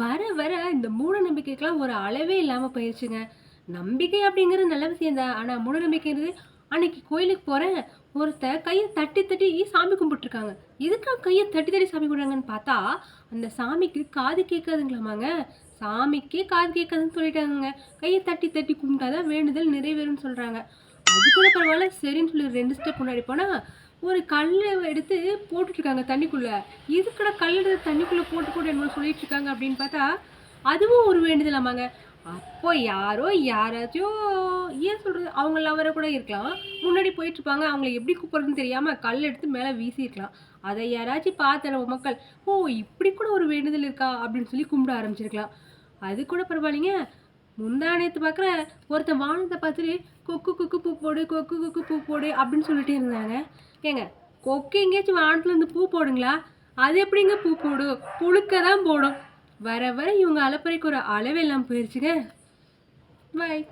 வர வர இந்த மூட நம்பிக்கைக்கெல்லாம் ஒரு அளவே இல்லாமல் போயிடுச்சுங்க நம்பிக்கை அப்படிங்கிறது நல்ல விஷயம் தான். மூட நம்பிக்கைங்கிறது அன்னைக்கு கோயிலுக்கு போகிறேன் ஒருத்தன் கையை தட்டி தட்டி சாமி கும்பிட்டுருக்காங்க. இதுக்காக கையை தட்டி தட்டி சாமி கும்பிட்றாங்கன்னு பார்த்தா, அந்த சாமிக்கு காது கேட்காதுங்களாமாங்க. சாமிக்கே காது கேட்காதுன்னு சொல்லிட்டாங்க கையை தட்டி தட்டி கும்பிட்டா தான் வேண்டுதல் நிறைவேறும்னு சொல்கிறாங்க அது கூட பரவாயில்ல சரின்னு சொல்லி ரெண்டு ஸ்டெப் முன்னாடி போனால் ஒரு கல் எடுத்து போட்டுட்டு இருக்காங்க தண்ணிக்குள்ள. எதுக்குடா கல் எடுத்து தண்ணிக்குள்ளே போட்டு போட்டு என்னமோ சொல்லிட்டு இருக்காங்க அப்படின்னு பார்த்தா, அதுவும் ஒரு வேண்டுதலாமாங்க. அப்போ யாரோ யாராச்சும் ஏன் சொல்கிறது அவங்க லவரை கூட இருக்கலாம். முன்னாடி போயிட்டுருப்பாங்க. அவங்கள எப்படி கூப்பிட்றதுன்னு தெரியாமல் கல் எடுத்து மேலே வீசியிருக்கலாம். அதை யாராச்சும் பார்த்த நம்ம மக்கள், "ஓ! இப்படி கூட ஒரு வேண்டுதல் இருக்கா?" அப்படின்னு சொல்லி கும்பிட ஆரம்பிச்சிருக்கலாம். அது கூட பரவாயில்லைங்க. முந்தா பார்க்குறேன், ஒருத்தன் வானத்தை பார்த்துட்டு, "கொக்கு கொக்கு பூ போடு, கொக்கு கொக்கு பூ போடு" அப்படின்னு சொல்லிட்டே இருந்தாங்க. ஏங்க கொக்கு எங்கேயாச்சும் வானத்துலேருந்து பூ போடுங்களா? அது எப்படிங்க பூ போடும்? புழுக்க தான் போடும். வர வர இவங்க அலப்பறைக்கு ஒரு அளவே போயிடுச்சுங்க பாய்.